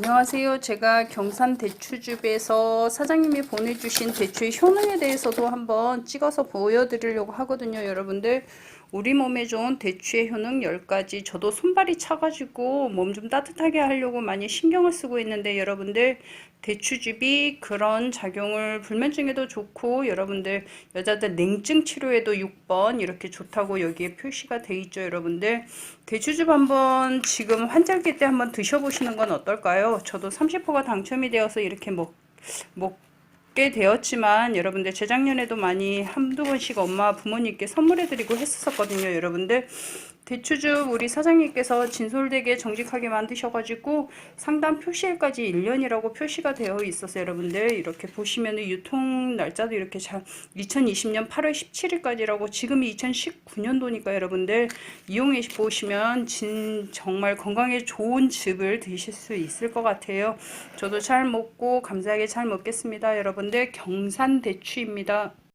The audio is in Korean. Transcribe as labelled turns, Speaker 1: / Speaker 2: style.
Speaker 1: 안녕하세요. 제가 경산 대추즙에서 사장님이 보내주신 대추의 효능에 대해서도 한번 찍어서 보여드리려고 하거든요. 여러분들 우리 몸에 좋은 대추의 효능 10가지 저도 손발이 차가지고 몸 좀 따뜻하게 하려고 많이 신경을 쓰고 있는데 여러분들 대추즙이 그런 작용을 불면증에도 좋고 여러분들 여자들 냉증 치료에도 6번 이렇게 좋다고 여기에 표시가 돼 있죠 여러분들 대추즙 한번 지금 환절기 때 한번 드셔보시는 건 어떨까요 저도 30호가 당첨이 되어서 이렇게 먹, 먹게 되었지만 여러분들 재작년에도 많이 한두 번씩 엄마 부모님께 선물해 드리고 했었거든요 여러분들 대추즙 우리 사장님께서 진솔되게 정직하게 만드셔가지고 상단 표시일까지 1년이라고 표시가 되어 있어서 여러분들 이렇게 보시면 유통 날짜도 이렇게 잘 2020년 8월 17일까지라고 지금이 2019년도니까 여러분들 이용해 보시면 진 정말 건강에 좋은 즙을 드실 수 있을 것 같아요. 저도 잘 먹고 감사하게 잘 먹겠습니다. 여러분들 경산 대추입니다.